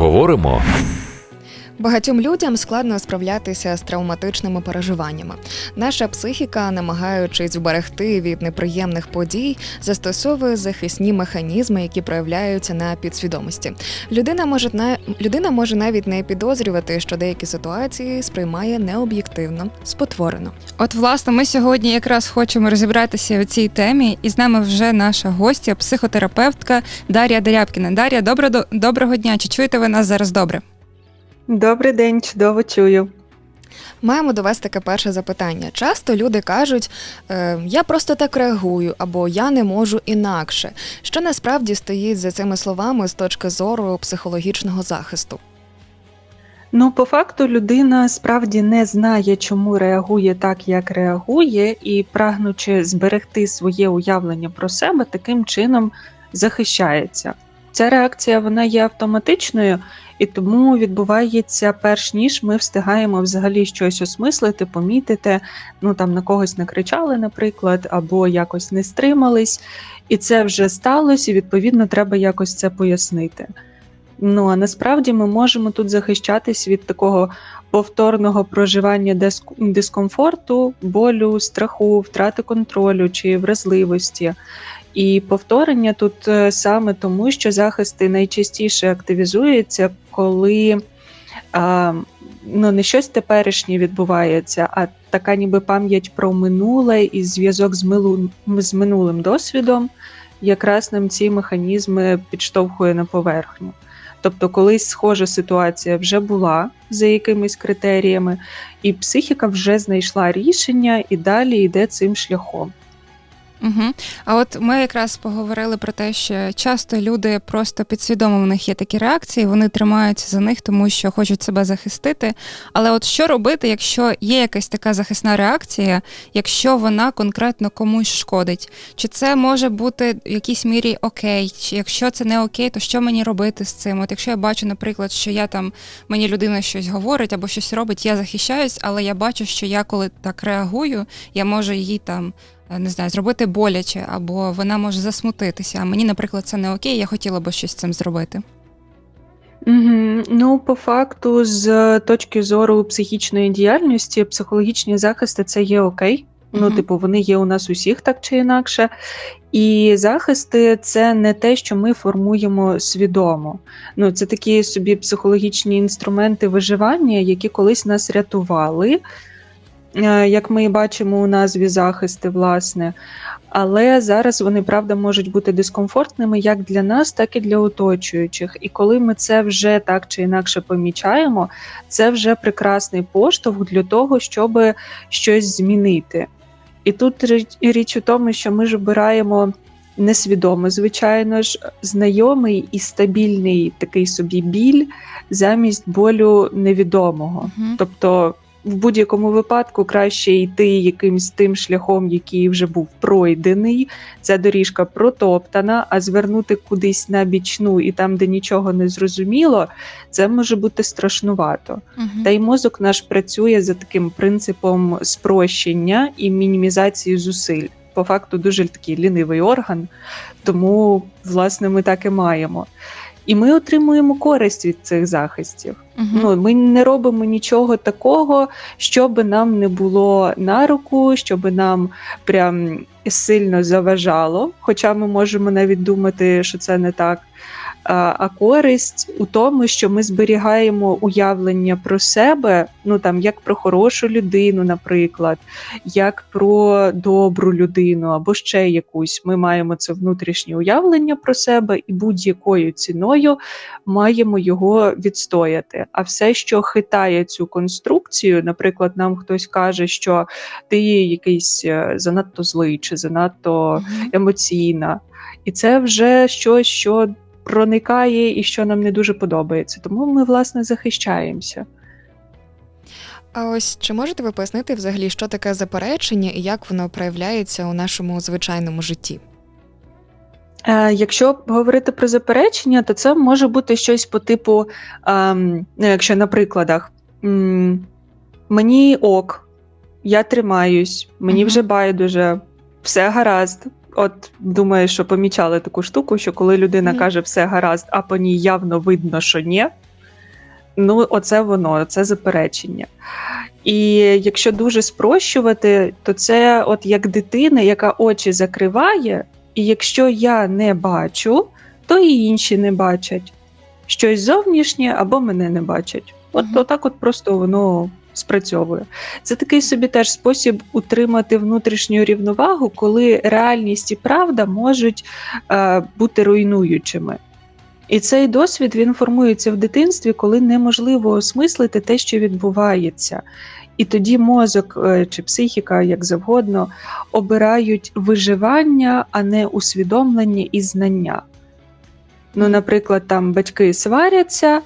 Поговоримо. Багатьом людям складно справлятися з травматичними переживаннями. Наша психіка, намагаючись вберегти від неприємних подій, застосовує захисні механізми, які проявляються на підсвідомості. Людина може на людина може навіть не підозрювати, що деякі ситуації сприймає необ'єктивно, спотворено. От, власне, ми сьогодні якраз хочемо розібратися у цій темі, і з нами вже наша гостя, психотерапевтка Дар'я Дерябкіна. Дар'я, добро, доброго дня. Чи чуєте ви нас зараз добре? Добрий день, чудово чую. Маємо до вас таке перше запитання. Часто люди кажуть, е, я просто так реагую, або я не можу інакше. Що насправді стоїть за цими словами з точки зору психологічного захисту? Ну, по факту, людина справді не знає, чому реагує так, як реагує, і прагнучи зберегти своє уявлення про себе, таким чином захищається. Ця реакція вона є автоматичною, і тому відбувається перш ніж ми встигаємо взагалі щось осмислити, помітити, ну там на когось накричали, наприклад, або якось не стримались, і це вже сталося, і відповідно треба якось це пояснити. Ну а насправді ми можемо тут захищатись від такого повторного проживання диск- дискомфорту, болю, страху, втрати контролю чи вразливості. І повторення тут е, саме тому, що захисти найчастіше активізуються, коли а, ну, не щось теперішнє відбувається, а така ніби пам'ять про минуле і зв'язок з, милу, з минулим досвідом, якраз нам ці механізми підштовхує на поверхню. Тобто, колись схожа ситуація вже була за якимись критеріями, і психіка вже знайшла рішення і далі йде цим шляхом. Угу. А от ми якраз поговорили про те, що часто люди просто підсвідомо в них є такі реакції, вони тримаються за них, тому що хочуть себе захистити. Але от що робити, якщо є якась така захисна реакція, якщо вона конкретно комусь шкодить? Чи це може бути в якійсь мірі окей? Чи якщо це не окей, то що мені робити з цим? От якщо я бачу, наприклад, що я там мені людина щось говорить або щось робить, я захищаюсь, але я бачу, що я коли так реагую, я можу її там. Е, не знаю, зробити боляче, або вона може засмутитися. А мені, наприклад, це не окей, я хотіла би щось з цим зробити. Угу. Ну, по факту, з точки зору психічної діяльності, психологічні захисти це є окей. Ну, типу, вони є у нас усіх так чи інакше. І захисти це не те, що ми формуємо свідомо. Ну, це такі собі психологічні інструменти виживання, які колись нас рятували. Е, Як ми і бачимо у назві захисти, власне. Але зараз вони правда можуть бути дискомфортними як для нас, так і для оточуючих. І коли ми це вже так чи інакше помічаємо, це вже прекрасний поштовх для того, щоб щось змінити. І тут річ- у тому, що ми ж обираємо несвідомо, звичайно ж, знайомий і стабільний такий собі біль замість болю невідомого. Тобто, в будь-якому випадку краще йти якимсь тим шляхом, який вже був пройдений. Ця доріжка протоптана, а звернути кудись на бічну і там, де нічого не зрозуміло, це може бути страшнувато. Мгм. Та й мозок наш працює за таким принципом спрощення і мінімізації зусиль. По факту дуже такий лінивий орган, тому власне ми так і маємо. І ми отримуємо користь від цих захистів. Мгм. Ну, ми не робимо нічого такого, щоб нам не було на руку, щоб нам прям сильно заважало. Хоча ми можемо навіть думати, що це не так. А, користь у тому, що ми зберігаємо уявлення про себе, ну там як про хорошу людину, наприклад, як про добру людину або ще якусь. Ми маємо це внутрішнє уявлення про себе і будь-якою ціною маємо його відстояти. А все, що хитає цю конструкцію, наприклад, нам хтось каже, що ти якийсь е, занадто злий чи занадто емоційна, і це вже щось, що проникає і що нам не дуже подобається. Тому ми власне захищаємося. А ось чи можете ви пояснити взагалі, що таке заперечення і як воно проявляється у нашому звичайному житті? Е, Якщо говорити про заперечення, то це може бути щось по типу, ем, ну, якщо на прикладах, мені ок, я тримаюсь, мені вже байдуже, все гаразд. От думаю, що помічали таку штуку, що коли людина Мгм. каже все гаразд, а по ній явно видно, що ні, ну, оце воно, це заперечення. І якщо дуже спрощувати, то це от як дитина, яка очі закриває, і якщо я не бачу, то і інші не бачать. Щось зовнішнє або мене не бачать. От Мгм. отак от просто воно спрацьовує. Це такий собі теж спосіб утримати внутрішню рівновагу, коли реальність і правда можуть е, бути руйнуючими. І цей досвід він формується в дитинстві, коли неможливо осмислити те, що відбувається. І тоді мозок е, чи психіка, як завгодно, обирають виживання, а не усвідомлення і знання. Ну, наприклад, там батьки сваряться,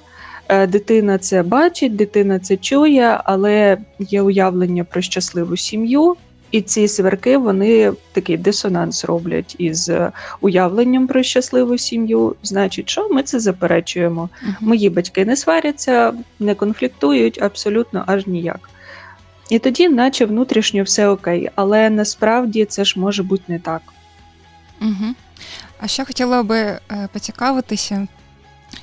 дитина це бачить, дитина це чує, але є уявлення про щасливу сім'ю, і ці сварки вони такий дисонанс роблять із е, уявленням про щасливу сім'ю. Значить, що ми це заперечуємо. Мгм. Мої батьки не сваряться, не конфліктують абсолютно аж ніяк. І тоді, наче внутрішньо все окей, але насправді це ж може бути не так. Угу. А ще хотіла би е, поцікавитися.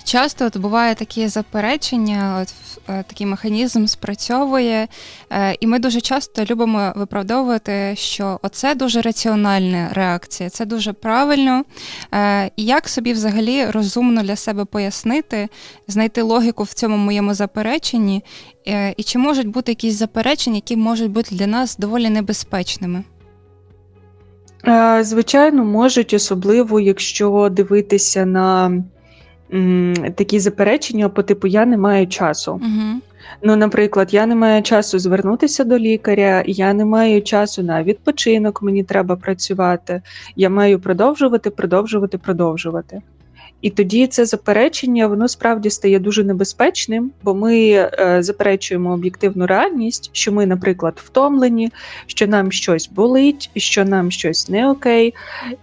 Часто от буває такі заперечення, от е, такий механізм спрацьовує, е, і ми дуже часто любимо виправдовувати, що оце дуже раціональна реакція, це дуже правильно. Е, і як собі взагалі розумно для себе пояснити, знайти логіку в цьому моєму запереченні, і чи можуть бути якісь заперечення, які можуть бути для нас доволі небезпечними? Звичайно, можуть, особливо, якщо дивитися на такі заперечення по типу я не маю часу. Угу. Ну, наприклад, я не маю часу звернутися до лікаря, я не маю часу на відпочинок, мені треба працювати. Я маю продовжувати, продовжувати, продовжувати. І тоді це заперечення воно справді стає дуже небезпечним, бо ми е, заперечуємо об'єктивну реальність, що ми, наприклад, втомлені, що нам щось болить, що нам щось не окей.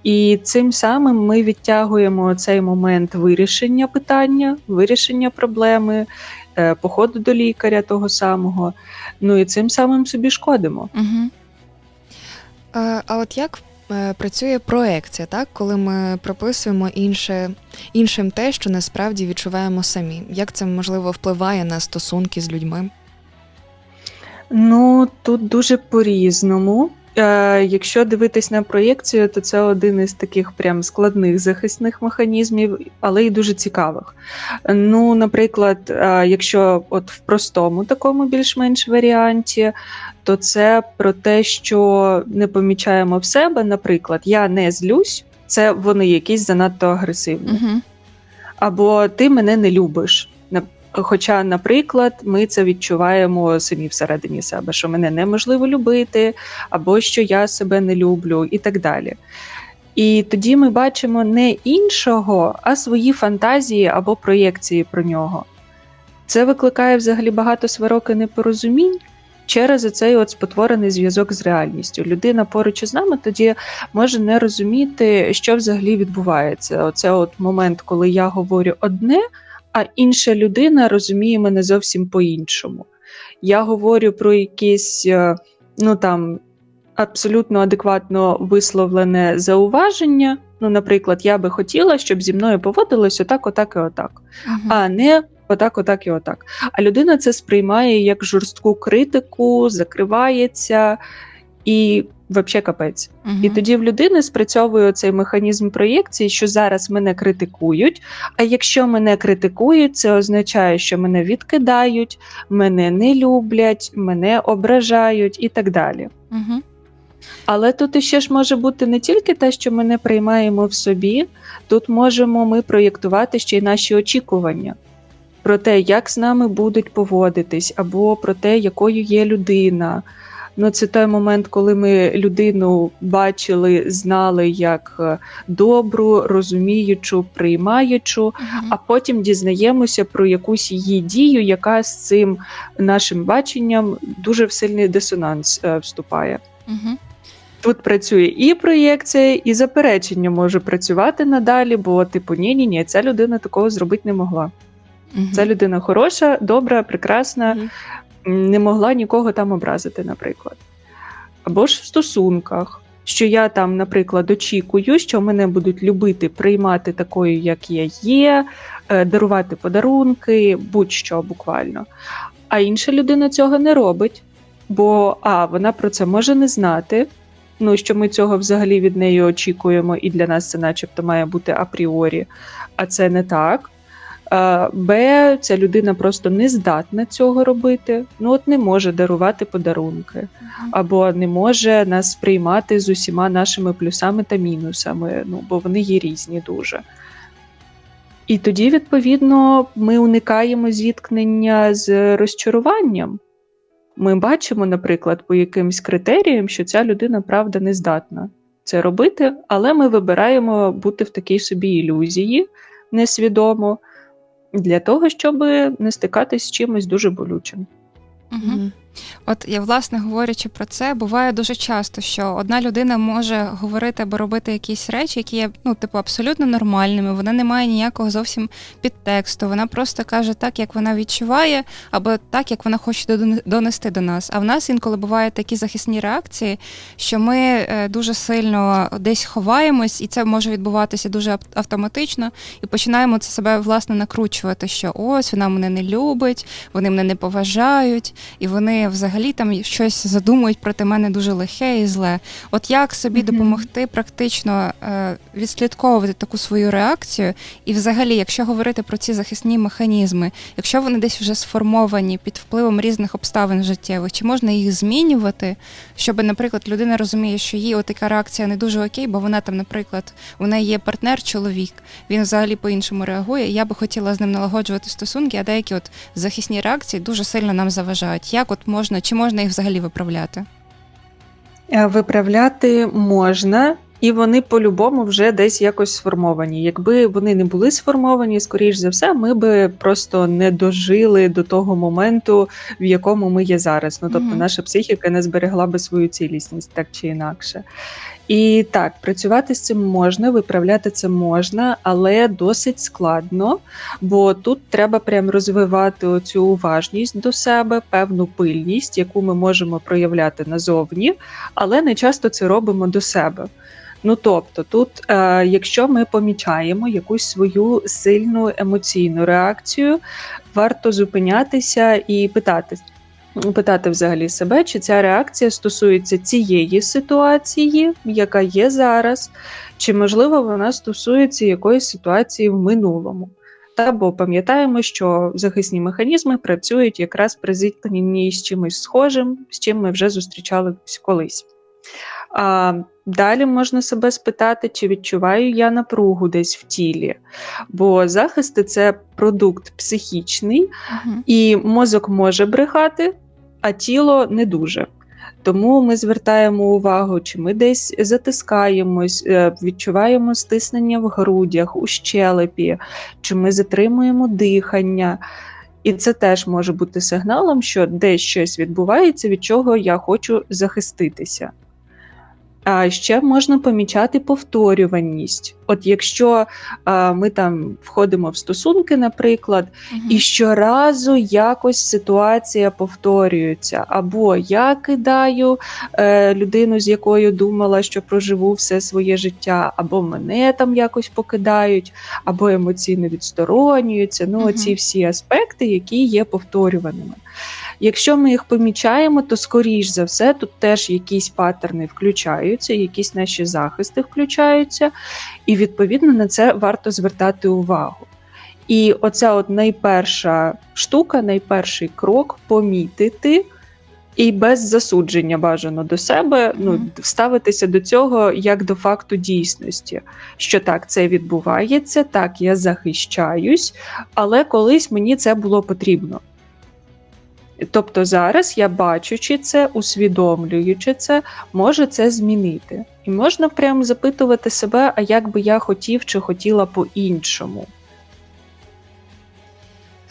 І цим самим ми відтягуємо цей момент вирішення питання, вирішення проблеми, е, походу до лікаря того самого. Ну і цим самим собі шкодимо. Угу. А от як працює проекція, так, коли ми прописуємо інше, іншим те, що насправді відчуваємо самі? Як це можливо впливає на стосунки з людьми? Ну тут дуже по-різному. Е, якщо дивитись на проєкцію, то це один із таких прям складних захисних механізмів, але й дуже цікавих. Ну, наприклад, е, якщо от в простому такому більш-менш варіанті, то це про те, що не помічаємо в себе. Наприклад, я не злюсь, це вони якісь занадто агресивні Угу. або ти мене не любиш. Хоча, наприклад, ми це відчуваємо самі всередині себе, що мене неможливо любити, або що я себе не люблю, і так далі. І тоді ми бачимо не іншого, а свої фантазії або проєкції про нього. Це викликає взагалі багато сварок і непорозумінь через цей от спотворений зв'язок з реальністю. Людина поруч із нами тоді може не розуміти, що взагалі відбувається. Оце от момент, коли я говорю одне, а інша людина розуміє мене зовсім по-іншому. Я говорю про якісь, е, ну там. Абсолютно адекватно висловлене зауваження. Ну, наприклад, я би хотіла, щоб зі мною поводилось отак, отак і отак, а не отак, отак і отак. А людина це сприймає як жорстку критику, закривається і взагалі капець. І тоді в людини спрацьовує цей механізм проєкції, що зараз мене критикують. А якщо мене критикують, це означає, що мене відкидають, мене не люблять, мене ображають і так далі. Угу. Але тут іще ж може бути не тільки те, що ми не приймаємо в собі, тут можемо ми проєктувати ще й наші очікування про те, як з нами будуть поводитись, або про те, якою є людина. Ну, це той момент, коли ми людину бачили, знали як е, добру, розуміючу, приймаючу, а потім дізнаємося про якусь її дію, яка з цим нашим баченням дуже в сильний дисонанс е, вступає. Угу. Тут працює і проєкція, і заперечення може працювати надалі, бо, типу, ні, ні, ні, ця людина такого зробити не могла. Ця людина хороша, добра, прекрасна, Мгм. Не могла нікого там образити, наприклад. Або ж в стосунках, що я там, наприклад, очікую, що мене будуть любити, приймати такою, як я є, е, дарувати подарунки, будь-що буквально. А інша людина цього не робить, бо а, вона про це може не знати. Ну, що ми цього взагалі від неї очікуємо, і для нас це начебто має бути апріорі, а це не так. Б, ця людина просто не здатна цього робити, ну от не може дарувати подарунки, або не може нас сприймати з усіма нашими плюсами та мінусами, ну бо вони є різні дуже. І тоді, відповідно, ми уникаємо зіткнення з розчаруванням. Ми бачимо, наприклад, по якимсь критеріям, що ця людина правда не здатна це робити, але ми вибираємо бути в такій собі ілюзії несвідомо для того, щоб не стикатись з чимось дуже болючим. Мгм. От я власне говорячи про це, буває дуже часто, що одна людина може говорити або робити якісь речі, які є ну, типу, абсолютно нормальними. Вона не має ніякого зовсім підтексту. Вона просто каже так, як вона відчуває, або так, як вона хоче дон- донести до нас. А в нас інколи бувають такі захисні реакції, що ми е, дуже сильно десь ховаємось, і це може відбуватися дуже ав- автоматично, і починаємо це себе власне накручувати, що ось вона мене не любить, вони мене не поважають, і вони взагалі там щось задумують проти мене дуже лихе і зле. От як собі Мгм. допомогти практично е, відслідковувати таку свою реакцію, і взагалі, якщо говорити про ці захисні механізми, якщо вони десь вже сформовані під впливом різних обставин життєвих, чи можна їх змінювати, щоб, наприклад, людина розуміє, що їй отака реакція не дуже окей, бо вона там, наприклад, у неї є партнер, чоловік, він взагалі по-іншому реагує. і Я би хотіла з ним налагоджувати стосунки, а деякі от захисні реакції дуже сильно нам заважають. Як от можна, чи можна їх взагалі виправляти? Е, Виправляти можна, і вони по-любому вже десь якось сформовані. Якби вони не були сформовані, скоріш за все, ми би просто не дожили до того моменту, в якому ми є зараз. Ну тобто, наша психіка не зберегла би свою цілісність так чи інакше. І так, працювати з цим можна, виправляти це можна, але досить складно, бо тут треба прям розвивати оцю уважність до себе, певну пильність, яку ми можемо проявляти назовні, але не часто це робимо до себе. Ну тобто, тут, е, якщо ми помічаємо якусь свою сильну емоційну реакцію, варто зупинятися і питати, питати взагалі себе, чи ця реакція стосується цієї ситуації, яка є зараз, чи можливо вона стосується якоїсь ситуації в минулому. Та пам'ятаємо, що захисні механізми працюють якраз при зіткненні з чимось схожим, з чим ми вже зустрічалися колись. А, далі можна себе спитати, чи відчуваю я напругу десь в тілі. Бо захисти це продукт психічний, Мгм. і мозок може брехати, а тіло не дуже. Тому ми звертаємо увагу, чи ми десь затискаємось, е, відчуваємо стиснення в грудях, у щелепі, чи ми затримуємо дихання. І це теж може бути сигналом, що десь щось відбувається, від чого я хочу захиститися. А ще можна помічати повторюваність. От якщо а, ми там входимо в стосунки, наприклад, Мгм. і щоразу якось ситуація повторюється. Або я кидаю е, людину, з якою думала, що проживу все своє життя, або мене там якось покидають, або емоційно відсторонюються. Ну, Мгм. оці всі аспекти, які є повторюваними. Якщо ми їх помічаємо, то скоріш за все тут теж якісь паттерни включаються, якісь наші захисти включаються, і відповідно на це варто звертати увагу. І оця от найперша штука, найперший крок помітити і без засудження бажано до себе, ну, ставитися до цього як до факту дійсності. Що так, це відбувається, так, я захищаюсь, але колись мені це було потрібно. Тобто зараз я бачучи це, усвідомлюючи це, можу це змінити. І можна прямо запитувати себе, а як би я хотів чи хотіла по-іншому.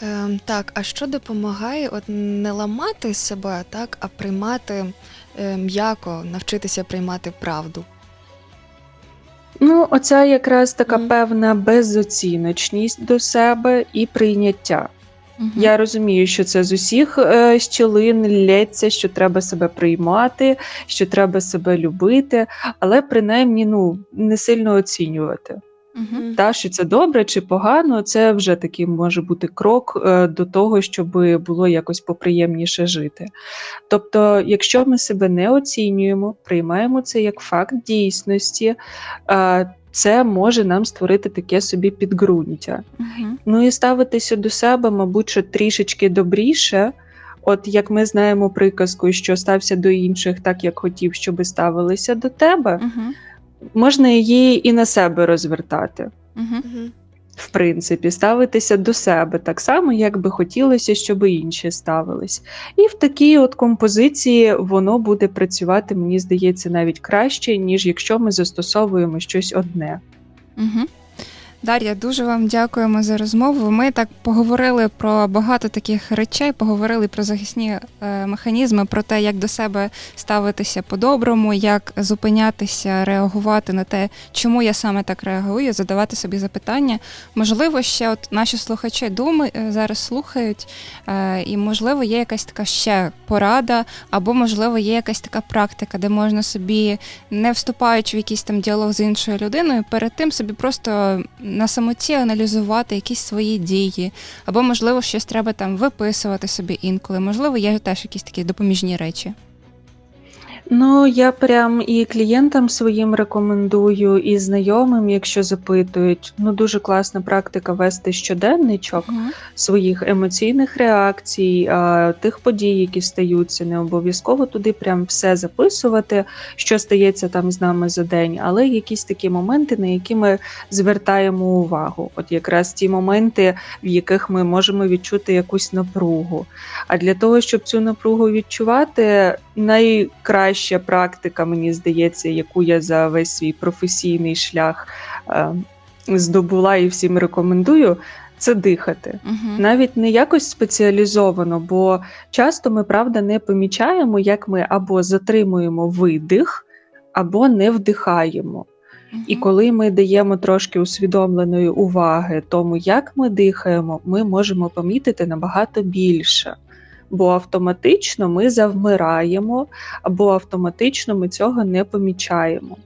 Ем, так, а що допомагає от не ламати себе, так, а приймати е, м'яко, навчитися приймати правду? Ну, оця якраз така Мгм. певна безоціночність до себе і прийняття. Мгм. Я розумію, що це з усіх е, щілин лється, що треба себе приймати, що треба себе любити, але принаймні ну, не сильно оцінювати. Мгм. Та, що це добре чи погано, це вже такий може бути крок е, до того, щоб було якось поприємніше жити. Тобто, якщо ми себе не оцінюємо, приймаємо це як факт дійсності, е, це може нам створити таке собі підґрунтя. Мгм. Ну і ставитися до себе, мабуть, що трішечки добріше. От як ми знаємо приказку, що стався до інших так, як хотів, щоби ставилися до тебе, Мгм. можна її і на себе розвертати. Мгм. В принципі, ставитися до себе так само, як би хотілося, щоб інші ставились. І в такій от композиції воно буде працювати, мені здається, навіть краще, ніж якщо ми застосовуємо щось одне. Угу. Дар'я, дуже вам дякуємо за розмову. Ми так поговорили про багато таких речей, поговорили про захисні е, механізми, про те, як до себе ставитися по-доброму, як зупинятися, реагувати на те, чому я саме так реагую, задавати собі запитання. Можливо, ще от наші слухачі думи е, зараз слухають, е, і можливо є якась така ще порада, або можливо є якась така практика, де можна собі не вступаючи в якийсь там діалог з іншою людиною, перед тим собі просто на самоті аналізувати якісь свої дії, або, можливо, щось треба там виписувати собі інколи. Можливо, є теж якісь такі допоміжні речі. Ну, я прям і клієнтам своїм рекомендую, і знайомим, якщо запитують. Ну, дуже класна практика вести щоденничок своїх емоційних реакцій, тих подій, які стаються. Не обов'язково туди прям все записувати, що стається там з нами за день, але якісь такі моменти, на які ми звертаємо увагу. От якраз ті моменти, в яких ми можемо відчути якусь напругу. А для того, щоб цю напругу відчувати, найкраща практика, мені здається, яку я за весь свій професійний шлях е, здобула і всім рекомендую, це дихати. Угу. Навіть не якось спеціалізовано, бо часто ми правда не помічаємо, як ми або затримуємо видих, або не вдихаємо. І коли ми даємо трошки усвідомленої уваги тому, як ми дихаємо, ми можемо помітити набагато більше. Бо автоматично ми завмираємо, або автоматично ми цього не помічаємо.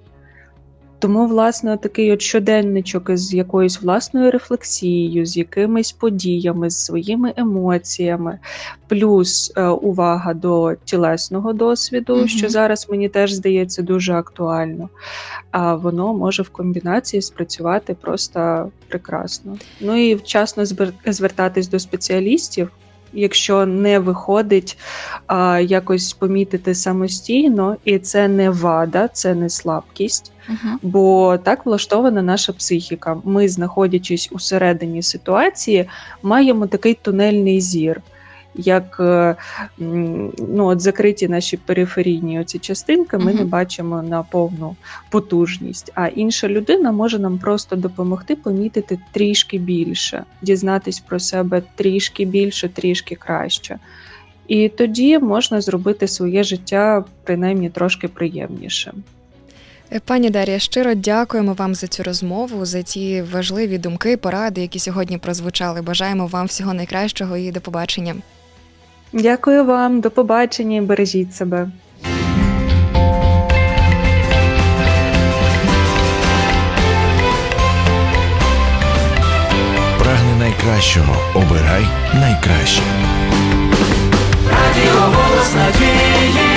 Тому, власне, такий от щоденничок із якоюсь власною рефлексією, з якимись подіями, з своїми емоціями, плюс е, увага до тілесного досвіду, Мгм. що зараз мені теж здається дуже актуально. А воно може в комбінації спрацювати просто прекрасно. Ну і вчасно звертатись до спеціалістів. Якщо не виходить а, якось помітити самостійно, і це не вада, це не слабкість, Угу. бо так влаштована наша психіка. Ми, знаходячись у середині ситуації, маємо такий тунельний зір, як е, ну, от закриті наші периферійні оці частинки, ми не бачимо на повну потужність. А інша людина може нам просто допомогти помітити трішки більше, дізнатись про себе трішки більше, трішки краще. І тоді можна зробити своє життя принаймні трошки приємнішим. Е, Пані Дар'я, щиро дякуємо вам за цю розмову, за ті важливі думки, поради, які сьогодні прозвучали. Бажаємо вам всього найкращого і до побачення. Дякую вам, до побачення і бережіть себе. Прагни найкращого. Обирай найкраще. Радіо голос надії